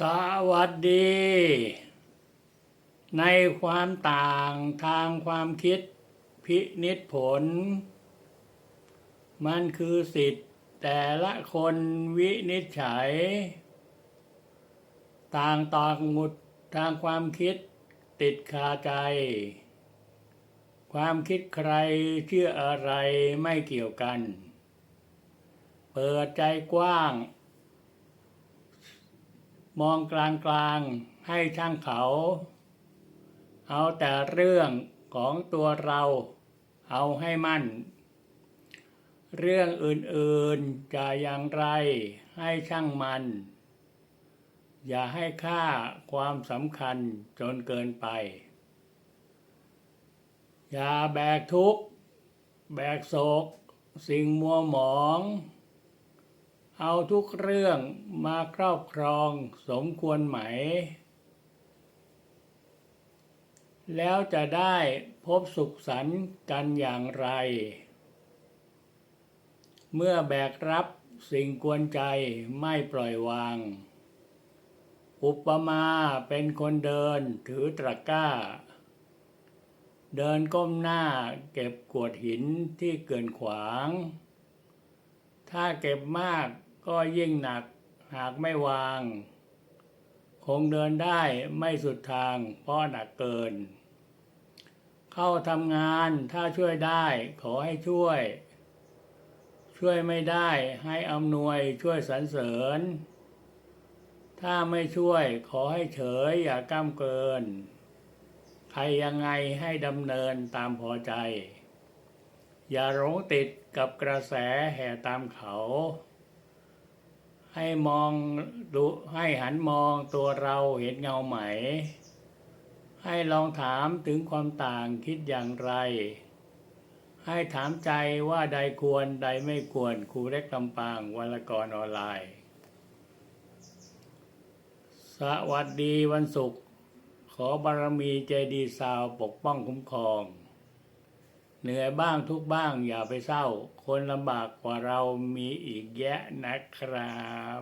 สวัสดี ในความต่างทางความคิดพินิษผล มันคือสิทธิ์แต่ละคนวินิจฉัย ต่างต่างหมุดทางความคิดติดคาใจ ความคิดใครเชื่ออะไรไม่เกี่ยวกัน เปิดใจกว้าง มองกลางกลางๆให้ช่างเขา เอาแต่เรื่องของตัวเราเอาให้มั่น เรื่องอื่นๆจะอย่างไรให้ช่างมัน อย่าให้ค่าความสำคัญจนเกินไป อย่าแบกทุกข์ แบกโศก สิ่งมัวหมอง เอาทุกเรื่องมาครอบครองสมควรไหม แล้วจะได้พบสุขสันต์กันอย่างไร เมื่อแบกรับสิ่งกวนใจไม่ปล่อยวาง อุปมาเป็นคนเดินถือตะกร้า เดินก้มหน้าเก็บกวดหินที่เกินขวาง ถ้าเก็บมาก ก็ยิ่งหนักหากไม่วาง คงเดินได้ไม่สุดทางเพราะหนักเกิน เข้าทำงานถ้าช่วยได้ขอให้ช่วย ช่วยไม่ได้ให้อำนวยช่วยสรรเสริญ ถ้าไม่ช่วยขอให้เฉยอย่าก้ามเกิน ใครยังไงให้ดำเนินตามพอใจ อย่าหลงติดกับกระแสแห่ตามเขา ให้มองดูให้หันมองตัวเราเห็นเงาไหม ให้ลองถามถึงความต่างคิดอย่างไร ให้ถามใจว่าใดควรใดไม่ควรครูเล็กลำปางวรกรออนไลน์ สวัสดีวันศุกร์ขอบารมีเจดีย์ซาวปกป้องคุ้มครอง เหนื่อยบ้างทุกบ้างอย่าไปเศร้า คนลำบากกว่าเรามีอีกแยะนะครับ